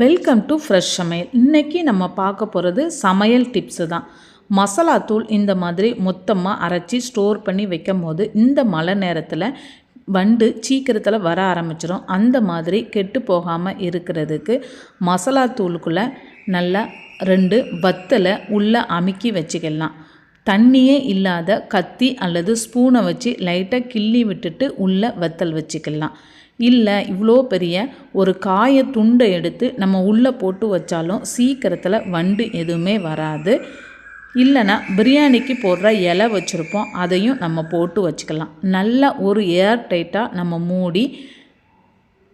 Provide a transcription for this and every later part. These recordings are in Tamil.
வெல்கம் டு ஃப்ரெஷ் சமையல் இன்றைக்கி நம்ம பார்க்க போகிறது சமையல் டிப்ஸு தான். மசாலா தூள் இந்த மாதிரி மொத்தமாக அரைச்சி ஸ்டோர் பண்ணி வைக்கும் போது இந்த மழை நேரத்தில் வண்டு சீக்கிரத்தில் வர ஆரம்பிச்சிடும் அந்த மாதிரி கெட்டு போகாமல் இருக்கிறதுக்கு மசாலா தூளுக்குள்ளே நல்லா ரெண்டு வத்தலை உள்ளே அமுக்கி வச்சுக்கலாம். தண்ணியே இல்லாத கத்தி அல்லது ஸ்பூனை வச்சு லைட்டாக கிள்ளி விட்டுட்டு உள்ளே வத்தல் வச்சுக்கலாம். இல்லை இவ்வளோ பெரிய ஒரு காய துண்டை எடுத்து நம்ம உள்ளே போட்டு வச்சாலும் சீக்கிரத்தில் வண்டு எதுவுமே வராது. இல்லைன்னா பிரியாணிக்கு போடுற இலை வச்சுருப்போம் அதையும் நம்ம போட்டு வச்சுக்கலாம். நல்லா ஒரு ஏர் டைட்டாக நம்ம மூடி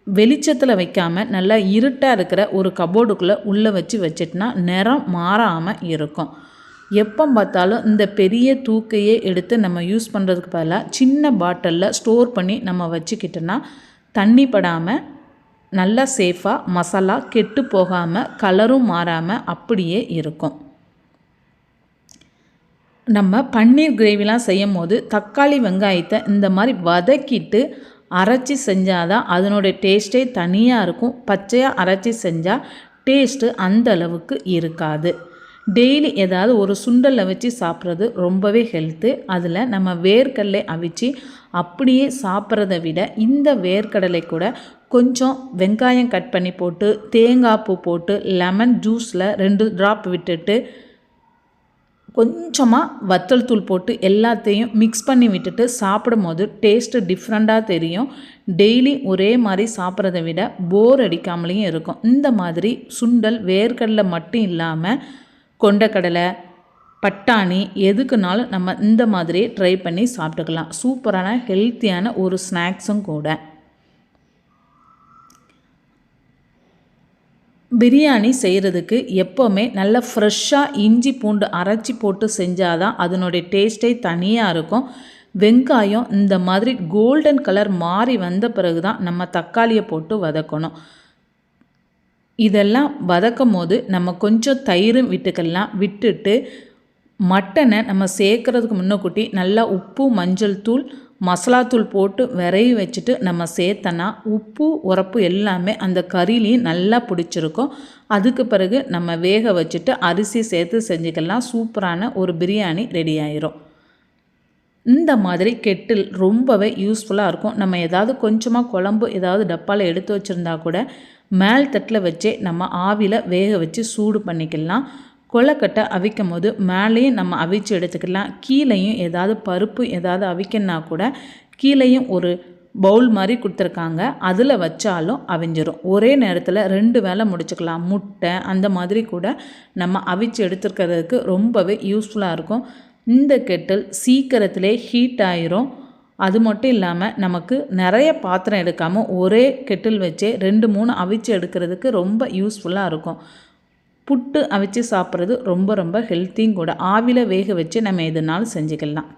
வெளிச்சத்தில் வைக்காமல் நல்லா இருட்டாக இருக்கிற ஒரு கபோர்டுக்குள்ளே உள்ளே வச்சு வச்சிட்டோன்னா நிறம் மாறாமல் இருக்கும். எப்போ பார்த்தாலும் இந்த பெரிய தூக்கையே எடுத்து நம்ம யூஸ் பண்ணுறதுக்கு பதிலாக சின்ன பாட்டிலில் ஸ்டோர் பண்ணி நம்ம வச்சுக்கிட்டோன்னா தண்ணி படாமல் நல்லா சேஃபாக மசாலா கெட்டு போகாமல் கலரும் மாறாமல் அப்படியே இருக்கும். நம்ம பன்னீர் கிரேவிலாம் செய்யும் போது தக்காளி வெங்காயத்தை இந்த மாதிரி வதக்கிட்டு அரைச்சி செஞ்சால் தான் அதனுடைய டேஸ்ட்டே தனியாக இருக்கும். பச்சையாக அரைச்சி செஞ்சால் டேஸ்ட்டு அந்த அளவுக்கு இருக்காது. டெய்லி ஏதாவது ஒரு சுண்டலை வச்சு சாப்பிட்றது ரொம்பவே ஹெல்த்து அதில் நம்ம வேர்க்கடலை அவிச்சு அப்படியே சாப்பிட்றத விட இந்த வேர்க்கடலை கூட கொஞ்சம் வெங்காயம் கட் பண்ணி போட்டு தேங்காய் பூ போட்டு லெமன் ஜூஸில் ரெண்டு ட்ராப் விட்டுட்டு கொஞ்சமாக வத்தல் தூள் போட்டு எல்லாத்தையும் மிக்ஸ் பண்ணி விட்டுட்டு சாப்பிடும் போது டேஸ்ட்டு டிஃப்ரெண்ட்டாக தெரியும். டெய்லி ஒரே மாதிரி சாப்பிட்றத விட போர் அடிக்காமலேயும் இருக்கும். இந்த மாதிரி சுண்டல் வேர்க்கடலை மட்டும் இல்லாமல் கொண்டக்கடலை பட்டாணி எதுக்குனாலும் நம்ம இந்த மாதிரி ட்ரை பண்ணி சாப்பிட்டுக்கலாம். சூப்பரான ஹெல்த்தியான ஒரு ஸ்நாக்ஸும் கூட. பிரியாணி செய்கிறதுக்கு எப்போவுமே நல்ல ஃப்ரெஷ்ஷாக இஞ்சி பூண்டு அரைச்சி போட்டு செஞ்சால் தான் அதனுடைய டேஸ்ட்டே தனியாக இருக்கும். வெங்காயம் இந்த மாதிரி கோல்டன் கலர் மாறி வந்த பிறகு தான் நம்ம தக்காளியை போட்டு வதக்கணும். இதெல்லாம் வதக்கும் போது நம்ம கொஞ்சம் தயிரும் விட்டுக்கெல்லாம் விட்டுட்டு மட்டனை நம்ம சேர்க்குறதுக்கு முன்னக்கூட்டி நல்லா உப்பு மஞ்சள் தூள் மசாலாத்தூள் போட்டு விரைவி வச்சுட்டு நம்ம சேர்த்தனா உப்பு உரப்பு எல்லாமே அந்த கறிலையும் நல்லா பிடிச்சிருக்கும். அதுக்கு பிறகு நம்ம வேக வச்சுட்டு அரிசி சேர்த்து செஞ்சுக்கலாம். சூப்பரான ஒரு பிரியாணி ரெடி ஆயிரும். இந்த மாதிரி கெட்டில் ரொம்பவே யூஸ்ஃபுல்லாக இருக்கும். நம்ம ஏதாவது கொஞ்சமாக குழம்பு ஏதாவது டப்பாவில் எடுத்து வச்சுருந்தா கூட மேல் தட்டில் வச்சே நம்ம ஆவியில் வேக வச்சு சூடு பண்ணிக்கலாம். கொலக்கட்டை அவிக்கும் போது மேலேயும் நம்ம அவிச்சு எடுத்துக்கலாம். கீழேயும் ஏதாவது பருப்பு ஏதாவது அவிக்கணுன்னா கூட கீழேயும் ஒரு பவுல் மாதிரி கொடுத்துருக்காங்க. அதில் வச்சாலும் அவிஞ்சிரும். ஒரே நேரத்தில் ரெண்டு வேலை முடிச்சுக்கலாம். முட்டை அந்த மாதிரி கூட நம்ம அவிச்சு எடுத்துருக்கிறதுக்கு ரொம்பவே யூஸ்ஃபுல்லாக இருக்கும். இந்த கெட்டில் சீக்கிரத்திலே ஹீட் ஆயிரும். அது மட்டும் இல்லாமல் நமக்கு நிறைய பாத்திரம் எடுக்காமல் ஒரே கெட்டில் வச்சே ரெண்டு மூணு அவிச்சு எடுக்கிறதுக்கு ரொம்ப யூஸ்ஃபுல்லாக இருக்கும். புட்டு அவிச்சு சாப்பிட்றது ரொம்ப ரொம்ப ஹெல்த்தியும் கூட. ஆவியில் வேக வச்சு நம்ம எதுனாலும் செஞ்சுக்கலாம்.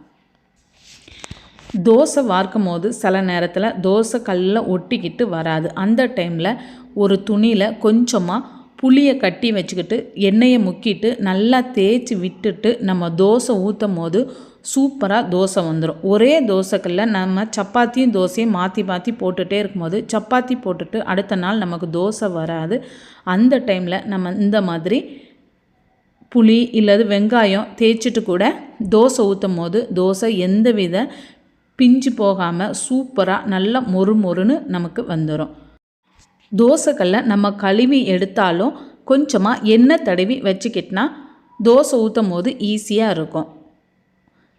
தோசை வார்க்கும் போது சில நேரத்தில் தோசை கல்லில் ஒட்டிக்கிட்டு வராது. அந்த டைமில் ஒரு துணியில் கொஞ்சமாக புளியை கட்டி வச்சுக்கிட்டு எண்ணெயை முக்கிட்டு நல்லா தேய்ச்சி விட்டுட்டு நம்ம தோசை ஊற்றும் போது சூப்பராக தோசை வந்துடும் ஒரே தோசைக்கல்ல நம்ம சப்பாத்தியும் தோசையும் மாற்றி மாற்றி போட்டுகிட்டே இருக்கும்போது சப்பாத்தி போட்டுட்டு அடுத்த நாள் நமக்கு தோசை வராது. அந்த டைமில் நம்ம இந்த மாதிரி புளி இல்லது வெங்காயம் தேய்ச்சிட்டு கூட தோசை ஊற்றும் போது தோசை எந்த வித பிஞ்சு போகாமல் சூப்பராக நல்லா மொறு மொறுன்னு நமக்கு வந்துடும் தோசைக்கல்ல நம்ம கழுவி எடுத்தாலும் கொஞ்சமாக எண்ணெய் தடவி வச்சுக்கிட்டனா தோசை ஊற்றும் போது ஈஸியாக இருக்கும்.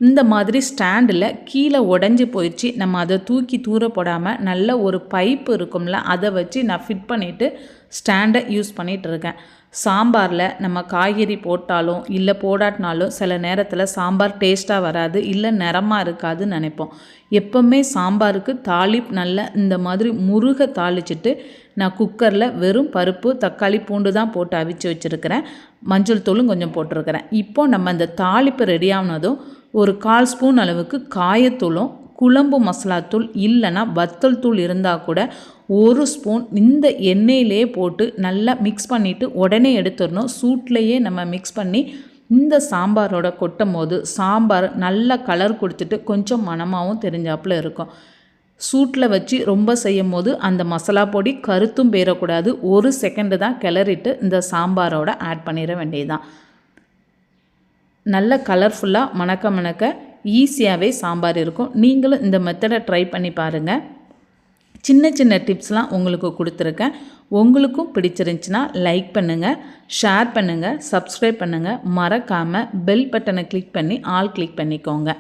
இந்த மாதிரி ஸ்டாண்டில் கீழே உடஞ்சி போயிடுச்சு. நம்ம அதை தூக்கி தூர போடாமல் நல்ல ஒரு பைப்பு இருக்கும்ல அதை வச்சு நான் ஃபிட் பண்ணிவிட்டு ஸ்டாண்டை யூஸ் பண்ணிகிட்ருக்கேன் சாம்பாரில் நம்ம காய்கறி போட்டாலும் இல்லை போடாட்டினாலும் சில நேரத்தில் சாம்பார் டேஸ்ட்டாக வராது இல்லை நிறமாக இருக்காதுன்னு நினைப்போம். எப்போவுமே சாம்பாருக்கு தாளிப் நல்ல இந்த மாதிரி முருக தாளிச்சிட்டு நான் குக்கரில் வெறும் பருப்பு தக்காளி பூண்டு தான் போட்டு அவிச்சு வச்சுருக்கிறேன். மஞ்சள் தூளும் கொஞ்சம் போட்டிருக்கிறேன். இப்போது நம்ம இந்த தாளிப்பு ரெடி ஆனதும் ஒரு கால் ஸ்பூன் அளவுக்கு காயத்தூளும் குழம்பு மசாலாத்தூள் இல்லைன்னா வத்தல் தூள் இருந்தால் கூட ஒரு ஸ்பூன் இந்த எண்ணெயிலே போட்டு நல்லா மிக்ஸ் பண்ணிவிட்டு உடனே எடுத்துடணும். சூட்லேயே நம்ம மிக்ஸ் பண்ணி இந்த சாம்பாரோட கொட்டும் போது சாம்பார் நல்ல கலர் கொடுத்துட்டு கொஞ்சம் மனமாகவும் தெரிஞ்சாப்புல இருக்கும். சூட்டில் வச்சு ரொம்ப செய்யும் போது அந்த மசாலா பொடி கருத்தும் போயிடக்கூடாது ஒரு செகண்டு தான் கிளறிட்டு இந்த சாம்பாரோட ஆட் பண்ணிட வேண்டியதுதான். நல்ல கலர்ஃபுல்லாக மணக்க மணக்க ஈஸியாகவே சாம்பார் இருக்கும். நீங்களும் இந்த மெத்தடை ட்ரை பண்ணி பாருங்கள் சின்ன சின்ன டிப்ஸ்லாம் உங்களுக்கு கொடுத்துருக்கேன். உங்களுக்கும் பிடிச்சிருந்துச்சின்னா லைக் பண்ணுங்கள் ஷேர் பண்ணுங்கள் சப்ஸ்கிரைப் பண்ணுங்கள் மறக்காமல் பெல் பட்டனை கிளிக் பண்ணி ஆல் கிளிக் பண்ணிக்கோங்க.